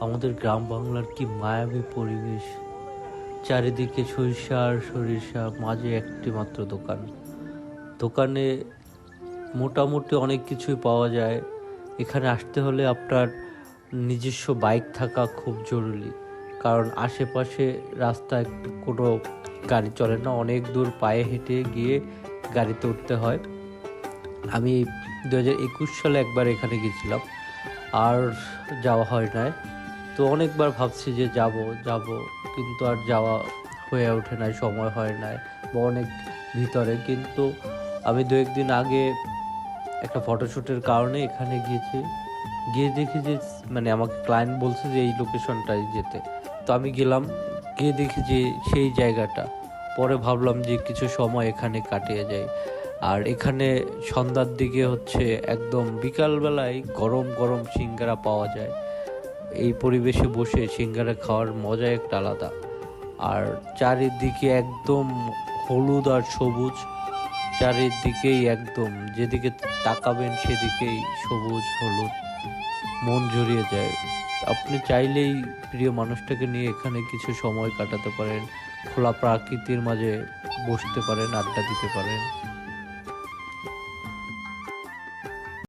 আমাদের গ্রাম বাংলার কি মায়াবী পরিবেশ? চারিদিকে সরিষা আর সরিষা, মাঝে একটি মাত্র দোকান। দোকানে মোটামুটি অনেক কিছুই পাওয়া যায়। এখানে আসতে হলে আপনার নিজস্ব বাইক থাকা খুব জরুরি। কারণ আশেপাশে রাস্তায় কোনো গাড়ি চলে না, অনেক দূর পায়ে হেঁটে গিয়ে গাড়িতে উঠতে হয়। আমি দু হাজার একুশ সালে একবার এখানে গেছিলাম আর যাওয়া হয় নাই। তো অনেকবার ভাবছি যে যাব যাব, কিন্তু আর যাওয়া হয়ে ওঠে নাই, সময় হয় নাই, বা অনেক ভিতরে। কিন্তু আমি দু একদিন আগে একটা ফটোশ্যুটের কারণে এখানে গিয়েছি, গিয়ে দেখি যে মানে আমাকে ক্লায়েন্ট বলছে যে এই লোকেশনটায় যেতে। তো আমি গেলাম, গিয়ে দেখি যে সেই জায়গাটা। পরে ভাবলাম যে কিছু সময় এখানে কাটিয়ে যাই। আর এখানে সন্ধ্যার দিকে হচ্ছে একদম বিকালবেলায় গরম গরম সিঙ্গারা পাওয়া যায়। এই পরিবেশে বসে সিঙ্গারা খাওয়ার মজা একটা আলাদা। আর চারিদিকে একদম হলুদ আর সবুজ, চারিদিকেই একদম যেদিকে তাকাবেন সেদিকেই সবুজ, হলুদ, মন জড়িয়ে যায়। আপনি চাইলেই প্রিয় মানুষটাকে নিয়ে এখানে কিছু সময় কাটাতে পারেন, খোলা প্রাকৃতির মাঝে বসতে পারেন, আড্ডা দিতে পারেন।